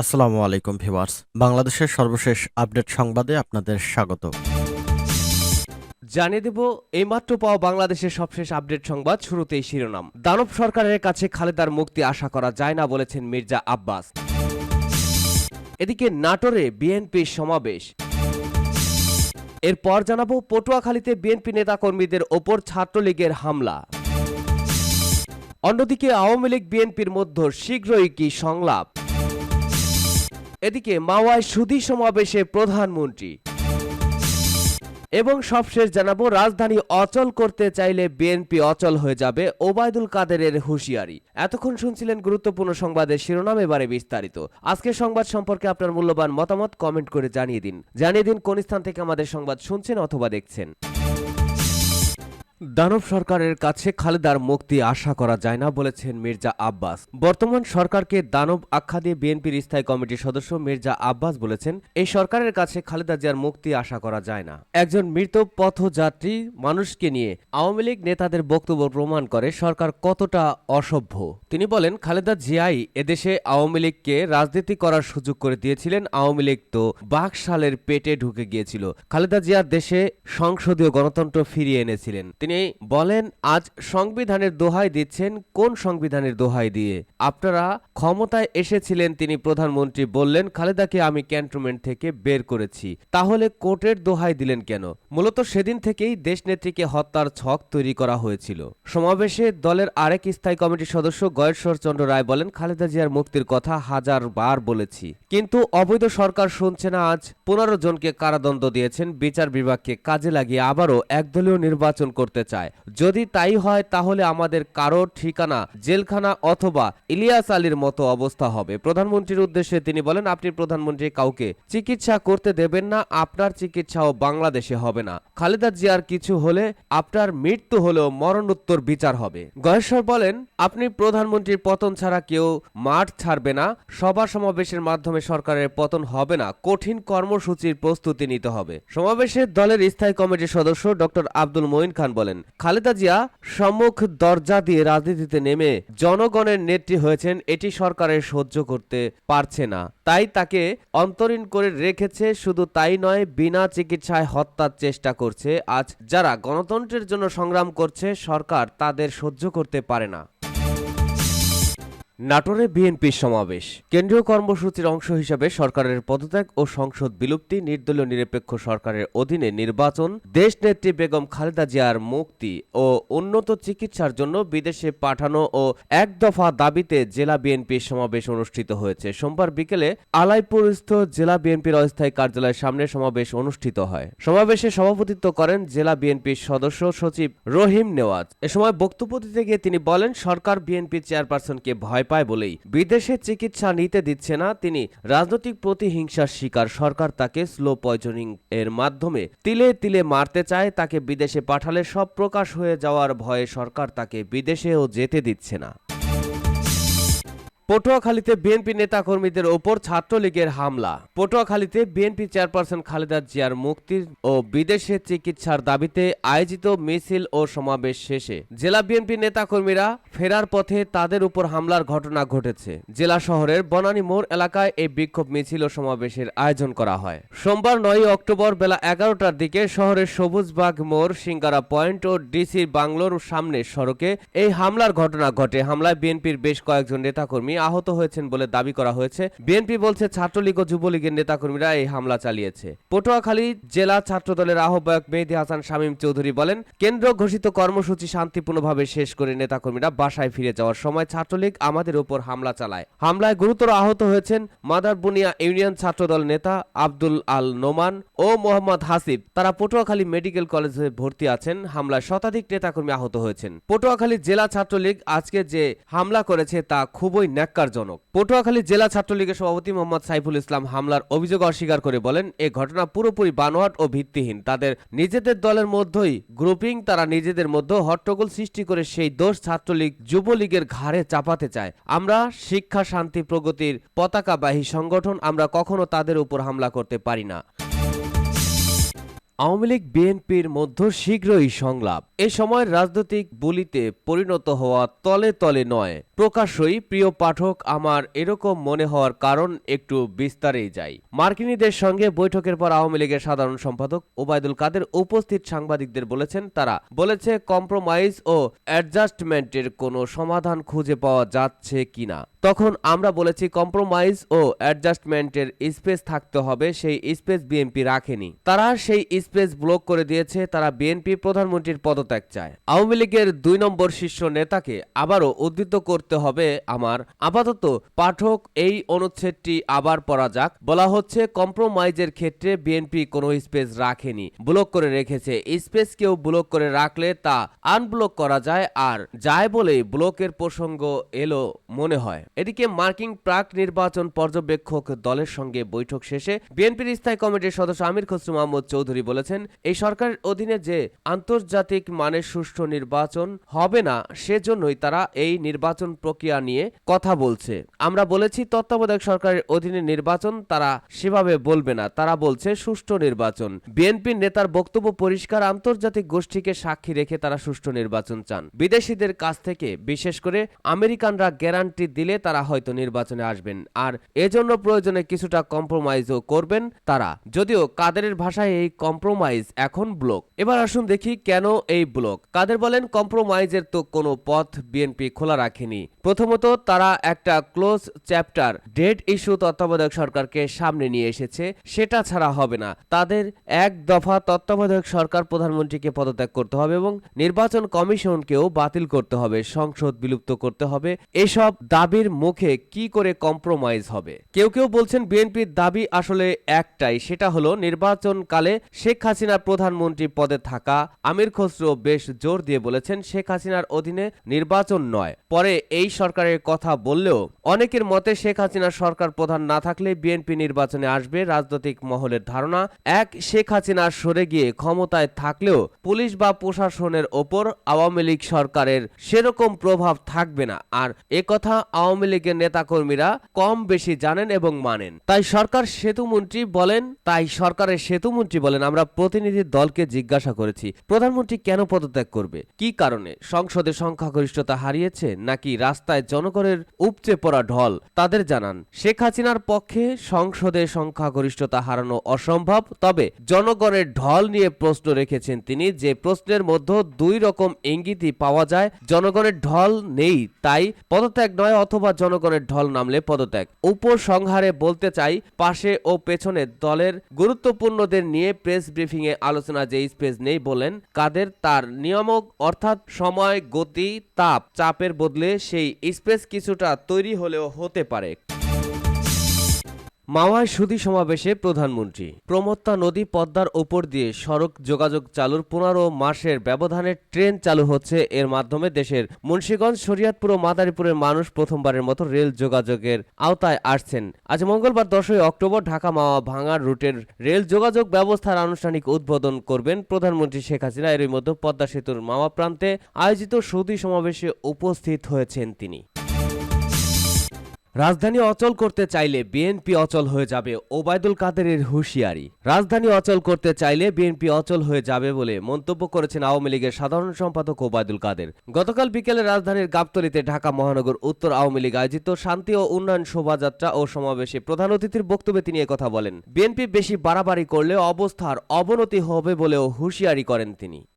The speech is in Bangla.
আসসালামু আলাইকুম ভিউয়ার্স। বাংলাদেশের সর্বশেষ আপডেট সংবাদে আপনাদের স্বাগত। জানিয়ে দেব এইমাত্র পাওয়া বাংলাদেশের সবশেষ আপডেট সংবাদ শুরুতেই শিরোনাম। দানব সরকারের কাছে খালেদার মুক্তি আশা করা যায় না বলেছেন মির্জা আব্বাস। এদিকে নাটোরে বিএনপির সমাবেশ। এরপর জানাব, পটুয়াখালীতে বিএনপি নেতাকর্মীদের ওপর ছাত্রলীগের হামলা। অন্যদিকে আওয়ামী লীগ বিএনপির মধ্যে শীঘ্রই কি সংলাপ? এদিকে মাওয়ায় সুধী সমাবেশে প্রধানমন্ত্রী। এবং সবশেষ জানাব, রাজধানী অচল করতে চাইলে বিএনপি অচল হয়ে যাবে ওবায়দুল কাদেরের হুঁশিয়ারি। এতক্ষণ শুনছিলেন গুরুত্বপূর্ণ সংবাদের শিরোনাম, এবারে বিস্তারিত। আজকের সংবাদ সম্পর্কে আপনার মূল্যবান মতামত কমেন্ট করে জানিয়ে দিন। জানিয়ে দিন কোন স্থান থেকে আমাদের সংবাদ শুনছেন অথবা দেখছেন। দানব সরকারের কাছে খালেদার মুক্তি আশা করা যায় না বলেছেন মির্জা আব্বাস। বর্তমান সরকারকে দানব আখ্যা দিয়ে বিএনপির স্থায়ী কমিটির সদস্য মির্জা আব্বাস বলেছেন, এই সরকারের কাছে খালেদা জিয়ার মুক্তি আশা করা যায় না। একজন মৃত পথযাত্রী মানুষকে নিয়ে আওয়ামী লীগ নেতাদের বক্তব্য প্রমাণ করে সরকার কতটা অসভ্য। তিনি বলেন, খালেদা জিয়াই এদেশে আওয়ামী লীগকে রাজনীতি করার সুযোগ করে দিয়েছিলেন, আওয়ামী লীগ তো বাকশালের পেটে ঢুকে গিয়েছিল। খালেদা জিয়া দেশে সংসদীয় গণতন্ত্র ফিরিয়ে এনেছিলেন। তিনি বলেন, আজ সংবিধানের দোহাই দিচ্ছেন কোন সংবিধানের দোহাই দিয়ে? আপনারা ক্ষমতায় এসেছিলেন, তিনি প্রধানমন্ত্রী বললেন, খালেদাকে আমি ক্যান্টনমেন্ট থেকে বের করেছি। তাহলে কোর্টের দোহাই দিলেন কেন? মূলত সেদিন থেকেই দেশনেত্রীকে হত্যার ছক তৈরি করা হয়েছিল। সমাবেশে দলের আরেক স্থায়ী কমিটির সদস্য গয়েশ্বর চন্দ্র রায় বলেন, খালেদা জিয়ার মুক্তির কথা হাজার বার বলেছি। কিন্তু অবৈধ সরকার শুনছে না আজ। পনেরো জনকে কারাদণ্ড দিয়েছেন। বিচার বিভাগকে কাজে লাগিয়ে আবারও একদলীয় নির্বাচন করতে চায়। যদি তাই হয়, তাহলে আমাদের কারও ঠিকানা, জেলখানা অথবা ইলিয়াস আলীর মতো অবস্থা হবে। প্রধানমন্ত্রীর উদ্দেশ্যে তিনি বলেন, আপনি প্রধানমন্ত্রী, কাউকে চিকিৎসা করতে দেবেন না, আপনার চিকিৎসাও বাংলাদেশে হবে না। খালেদা জিয়ার কিছু হলে আপনার মৃত্যু হলেও মরণোত্তর বিচার হবে। গয়েশ্বর বলেন, আপনি প্রধানমন্ত্রীর পতন ছাড়া কেউ মাঠ ছাড়বে না, সভা সমাবেশের মাধ্যমে সরকারের পতন হবে না, কঠিন কর্মসূচির প্রস্তুতি নিতে হবে। সমাবেশে দলের স্থায়ী কমিটির সদস্য ডক্টর আব্দুল মঈন খান বলেন খালেদা জিয়া সম্মুখ দরজা দিয়ে রাজনীতিতে নেমে জনগণের নেত্রী হয়েছেন, এটি সরকারের সহ্য করতে পারছে না। তাই তাকে অন্তরীণ করে রেখেছে, শুধু তাই নয়, বিনা চিকিৎসায় হত্যার চেষ্টা করছে। আজ যারা গণতন্ত্রের জন্য সংগ্রাম করছে, সরকার তাদের সহ্য করতে পারে না। নাটোরে বিএনপির সমাবেশ। কেন্দ্রীয় কর্মসূচির অংশ হিসাবে সরকারের পদত্যাগ ও সংসদ বিলুপ্তি, নির্দলীয় নিরপেক্ষ সরকারের অধীনে নির্বাচন দেশ নেত্রী বেগম খালেদা জিয়ার মুক্তি ও উন্নত চিকিৎসার জন্য বিদেশে পাঠানো ও এক দফা দাবিতে জেলা বিএনপির সমাবেশ অনুষ্ঠিত হয়েছে। সোমবার বিকেলে আলাইপুরস্থ জেলা বিএনপির অস্থায়ী কার্যালয়ের সামনে সমাবেশ অনুষ্ঠিত হয়। সমাবেশে সভাপতিত্ব করেন জেলা বিএনপির সদস্য সচিব রহিম নেওয়াজ। এ সময় বক্তব্য দিতে গিয়ে তিনি বলেন, সরকার বিএনপি চেয়ারপারসনকে ভয় পায় বলেই বিদেশে চিকিৎসা নিতে দিচ্ছে না তিনি। রাজনৈতিক প্রতিহিংসার শিকার সরকার তাকে স্লো পয়জনিং এর মাধ্যমে তিলে তিলে মারতে চায়, তাকে বিদেশে পাঠালে সব প্রকাশ হয়ে যাওয়ার ভয়ে সরকার তাকে বিদেশেও যেতে দিচ্ছে না। পটুয়াখালীতে বিএনপি নেতাকর্মীদের ওপর ছাত্রলীগের হামলা। পটুয়াখালীতে বিএনপি চেয়ারপারসন খালেদা জিয়ার মুক্তির ও বিদেশে চিকিৎসার দাবিতে আয়োজিত মিছিল ও সমাবেশ শেষে জেলা বিএনপি নেতাকর্মীরা ফেরার পথে তাদের উপর হামলার ঘটনা ঘটেছে। জেলা শহরের বনানী মোড় এলাকায় এই বিক্ষোভ মিছিল ও সমাবেশের আয়োজন করা হয়। সোমবার নয় অক্টোবর বেলা এগারোটার দিকে শহরের সবুজবাগ মোড়, সিঙ্গারা পয়েন্ট ও ডিসির বাংলোর সামনে সড়কে এই হামলার ঘটনা ঘটে। হামলায় বিএনপির বেশ কয়েকজন নেতাকর্মী আহত হয়েছেন বলে দাবি করা হয়েছে। বিএনপি বলছে, ছাত্রলীগ ও যুবলীগের নেতাকর্মীরা এই হামলা চালিয়েছে। পটুয়াখালী জেলা ছাত্রদলের আহ্বায়ক মেহেদি হাসান শামীম চৌধুরী বলেন, কেন্দ্র ঘোষিত কর্মসূচি শান্তিপূর্ণভাবে শেষ করে নেতাকর্মীরা বাসায় ফিরে যাওয়ার সময় ছাত্রলীগ আমাদের উপর হামলা চালায়। হামলায় গুরুতর আহত হয়েছেন মাদার বুনিয়া ইউনিয়ন ছাত্রদল নেতা আব্দুল আল নোমান ও মোহাম্মদ হাসিব। তারা পটুয়াখালী মেডিকেল কলেজে ভর্তি আছেন। হামলায় শতাধিক নেতাকর্মী আহত হয়েছেন। পটুয়াখালী জেলা ছাত্রলীগ আজকে যে হামলা করেছে তা খুবই ন্যাক্কারজনক। পটুয়াখালী জেলা ছাত্রলীগের সভাপতি মোহাম্মদ সাইফুল ইসলাম হামলার অভিযোগ অস্বীকার করে বলেন, এ ঘটনা পুরোপুরি বানোয়াট ও ভিত্তিহীন। তাদের নিজেদের দলের মধ্যেই গ্রুপিং, তারা নিজেদের মধ্যে হট্টগোল সৃষ্টি করে সেই দোষ ছাত্রলীগ যুবলীগের ঘাড়ে চাপাতে চায়। আমরা শিক্ষা, শান্তি, প্রগতির পতাকাবাহী সংগঠন, আমরা কখনো তাদের উপর হামলা করতে পারি না। আওয়ামী লীগ, বিএনপির মধ্যে শীঘ্রই সংলাপ। এ সময় রাজনৈতিক বলিতে পরিণত হওয়া তলে তলে নয়। প্রকাশ্যই প্রিয় পাঠক, আমার এরকম মনে হওয়ার কারণ একটু বিস্তারেই যাই। মার্কিনীদের সঙ্গে বৈঠকের পর আওয়ামী লীগের সাধারণ সম্পাদক ওবায়দুল কাদের উপস্থিত সাংবাদিকদের বলেছেন, তারা বলেছে, কম্প্রোমাইজ ও অ্যাডজাস্টমেন্টের কোনো সমাধান খুঁজে পাওয়া যাচ্ছে কিনা। তখন আমরা বলেছি কম্প্রোমাইজ ও অ্যাডজাস্টমেন্টের স্পেস থাকতে হবে, সেই স্পেস বিএনপি রাখেনি। তারা সেই স্পেস ব্লক করে দিয়েছে, তারা বিএনপি প্রধানমন্ত্রীর পদত্যাগ চায়। আওয়ামী লীগের দুই নম্বর শীর্ষ নেতাকে আবারও উদ্ধৃত করতে হবে আমার আপাতত। পাঠক, এই অনুচ্ছেদটি আবার পড়া যাক। বলা হচ্ছে কম্প্রোমাইজের ক্ষেত্রে বিএনপি কোনো স্পেস রাখেনি। ব্লক করে রেখেছে। স্পেস কেউ ব্লক করে রাখলে তা আনব্লক করা যায়, আর যায় বলেই ব্লকের প্রসঙ্গ এলো মনে হয়। এদিকে মার্কিং প্রাক নির্বাচন পর্যবেক্ষক দলের সঙ্গে বৈঠক শেষে বিএনপির স্থায়ী কমিটির সদস্য আমির খসরু মাহমুদ চৌধুরী বলেছেন, এই সরকারের অধীনে যে আন্তর্জাতিক মানের সুষ্ঠু নির্বাচন হবে না, সেজন্যই তারা এই নির্বাচন প্রক্রিয়া নিয়ে কথা বলছে। আমরা বলেছি, তত্ত্বাবধায়ক সরকারের অধীনে নির্বাচন তারা সেভাবে বলবে না, তারা বলছে সুষ্ঠু নির্বাচন। বিএনপির নেতার বক্তব্য পরিষ্কার, আন্তর্জাতিক গোষ্ঠীকে সাক্ষী রেখে তারা সুষ্ঠু নির্বাচন চান। বিদেশিদের কাছ থেকে, বিশেষ করে আমেরিকানরা গ্যারান্টি দিলে তারা হয়তো নির্বাচনে আসবেন। আর এজন্য প্রয়োজনে কিছুটা কম্প্রোমাইজও করবেন তারা। যদিও কাদেরের ভাষায় এই কম্প্রোমাইজ এখন ব্লক এবার আসুন দেখি কেন এই ব্লক কাদের বলেন কম্প্রোমাইজের তো কোনো পথ বিএনপি খোলা রাখেনি। প্রথমত, তারা একটা ক্লোজ চ্যাপ্টার ডেড ইস্যু তত্ত্বাবধায়ক সরকারকে সামনে নিয়ে এসেছে। সেটা ছাড়া হবে না। তাদের এক দফা তত্ত্বাবধায়ক সরকার প্রধানমন্ত্রীকে পদত্যাগ করতে হবে এবং নির্বাচন কমিশনকেও বাতিল করতে হবে, সংসদ বিলুপ্ত করতে হবে। এসব দাবির মুখে কি করে কম্প্রোমাইজ হবে? কেউ কেউ বলছেন বিএনপির দাবি আসলে একটাই, সেটা হলো নির্বাচনকালে শেখ হাসিনার প্রধানমন্ত্রী পদে থাকা আমির খসরু বেশ জোর দিয়ে বলেছেন, শেখ হাসিনার অধীনে নির্বাচন নয়। পরে এই সরকারের কথা বললেও অনেকের মতে শেখ হাসিনার সরকার প্রধান না থাকলে বিএনপি নির্বাচনে আসবে রাজনৈতিক মহলের ধারণা। এক, শেখ হাসিনা সরে গিয়ে ক্ষমতায় থাকলেও পুলিশ বা প্রশাসনের ওপর আওয়ামী লীগ সরকারের সেরকম প্রভাব থাকবে না। আর একথা আওয়ামী লীগের নেতাকর্মীরা কম বেশি জানেন এবং মানেন। তাই সরকার সেতুমন্ত্রী বলেন, তাই সরকারের সেতুমন্ত্রী বলেন, আমরা প্রতিনিধি দলকে জিজ্ঞাসা করেছি, প্রধানমন্ত্রী কেন পদত্যাগ করবে? কি কারণে? সংসদে সংখ্যাগরিষ্ঠতা হারিয়েছে নাকি রাস্তায় জনগণের উপচে পড়া ঢল? তাদের জানান, শেখ হাসিনার পক্ষে সংসদে সংখ্যাগরিষ্ঠতা হারানো অসম্ভব, তবে জনগণের ঢল নিয়ে প্রশ্ন রেখেছেন তিনি যে প্রশ্নের মধ্যে দুই রকম ইঙ্গিতই পাওয়া যায়, জনগণের ঢল নেই, তাই পদত্যাগ নয় অথবা জনগণের ঢল নামলে পদত্যাগ। উপসংহারে বলতে চাই, পাশে ও পেছনে দলের গুরুত্বপূর্ণদের নিয়ে প্রেস ব্রিফিংয়ে আলোচনা যে স্পেস নেই বলেন কাদের, তার নিয়ামক অর্থাৎ সময়, গতি, তাপ, চাপের বদলে সেই স্পেস কিছুটা তৈরি হলেও হতে পারে। মাওয়ায় সুধী সমাবেশে প্রধানমন্ত্রী। প্রমত্তা নদী পদ্মার ওপর দিয়ে সড়ক যোগাযোগ চালুর পনেরো মাসের ব্যবধানে ট্রেন চালু হচ্ছে। এর মাধ্যমে দেশের মুন্সীগঞ্জ, শরিয়াতপুর ও মাদারীপুরের মানুষ প্রথমবারের মতো রেল যোগাযোগের আওতায় আসছেন। আজ মঙ্গলবার দশই অক্টোবর ঢাকা মাওয়া ভাঙার রুটের রেল যোগাযোগ ব্যবস্থার আনুষ্ঠানিক উদ্বোধন করবেন প্রধানমন্ত্রী শেখ হাসিনা। এরই মধ্যে পদ্মা সেতুর মাওয়া প্রান্তে আয়োজিত সুধী সমাবেশে উপস্থিত হয়েছেন তিনি। রাজধানী অচল করতে চাইলে বিএনপি অচল হয়ে যাবে, ওবায়দুল কাদেরের হুঁশিয়ারি। রাজধানী অচল করতে চাইলে বিএনপি অচল হয়ে যাবে বলে মন্তব্য করেছেন আওয়ামী লীগের সাধারণ সম্পাদক ওবায়দুল কাদের। গতকাল বিকেলে রাজধানীর গাবতলীতে ঢাকা মহানগর উত্তর আওয়ামী লীগ আয়োজিত শান্তি ও উন্নয়ন শোভাযাত্রা ও সমাবেশে প্রধান অতিথির বক্তব্যে তিনি কথা বলেন, বিএনপি বেশি বাড়াবাড়ি করলে অবস্থার অবনতি হবে বলেও হুঁশিয়ারি করেন তিনি।